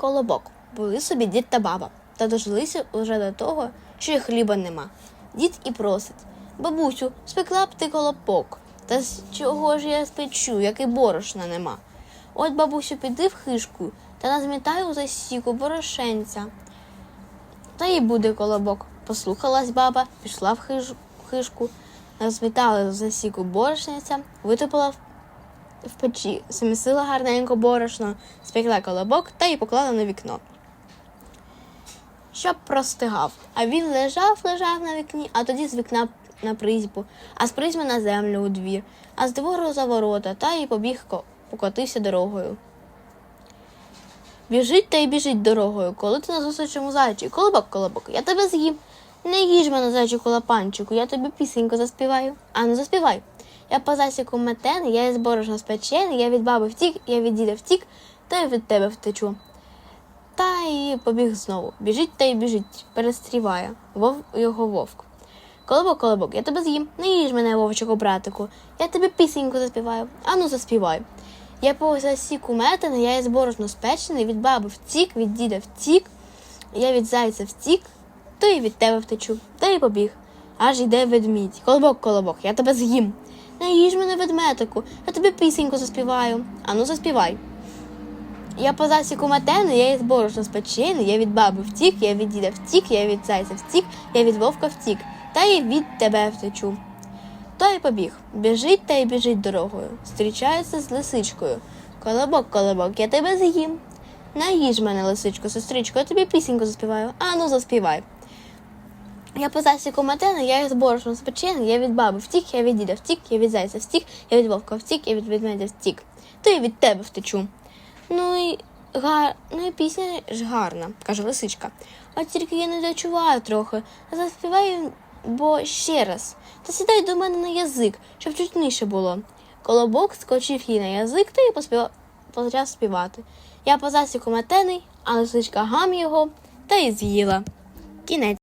Колобок. Були собі дід та баба, та дожилися уже до того, що й хліба нема. Дід і просить бабусю, спекла б ти колобок. Та з чого ж я спечу, як і борошна нема. От, бабусю, піди в хишку та назмітай у засіку борошенця. Та й буде колобок. Послухалась баба, пішла в хиж... хишку, назмітала у засіку борошниця, витопила в в печі, замісила гарненько борошно, спекла колобок та й поклала на вікно. Щоб простигав. А він лежав, лежав на вікні, а тоді з вікна на призьбу, а з призьми на землю у двір, а з двору за ворота, та й побіг покотився дорогою. Біжить та й біжить дорогою, коли ти назустріч йому зайчик. Колобок, колобок, я тебе з'їм. Не їж мене, зайчику лапанчику, я тобі пісеньку заспіваю. А ну заспівай. Я по засіку метений, я із борошна спечений, я від баби втік, я від діда втік, та й від тебе втечу. Та й побіг знову. Біжить та й біжить, перестріває вов його вовк. Колобок, колобок, я тебе з'їм, не їж мене, вовчику братику, я тобі пісеньку заспіваю. Ану, заспівай. Я по засіку метений, я із борошно спечений, від баби втік, від діда втік, я від зайця втік, то й від тебе втечу, та й побіг. Аж йде ведмідь. Колобок, колобок, я тебе з'їм. Не їж мене ведметику, я тобі пісеньку заспіваю. Ану, заспівай. Я по засіку метений, я із борошна спечений, я від баби втік, я від діда втік, я від зайця втік, я від вовка втік, та й від тебе втечу. Той й побіг, біжить та й біжить дорогою, зустрічається з лисичкою. Колобок, колобок, я тебе з'їм. Наїж мене, лисичко, сестричко, я тобі пісеньку заспіваю. Ану, заспівай. Я по засіку метений, я із борошном спечений, я від баби втік, я від діда втік, я від зайця втік, я від вовка втік, я від ведмедя втік. То й від тебе втечу. Ну і гар... ну і пісня ж гарна, каже лисичка. От тільки я не дочуваю трохи. Заспіваю, бо ще раз. Та сідай до мене на язик, щоб чутніше було. Колобок скочив їй на язик та й поспіва... почав співати. Я по засіку метений, а лисичка гам його та й з'їла. Кінець.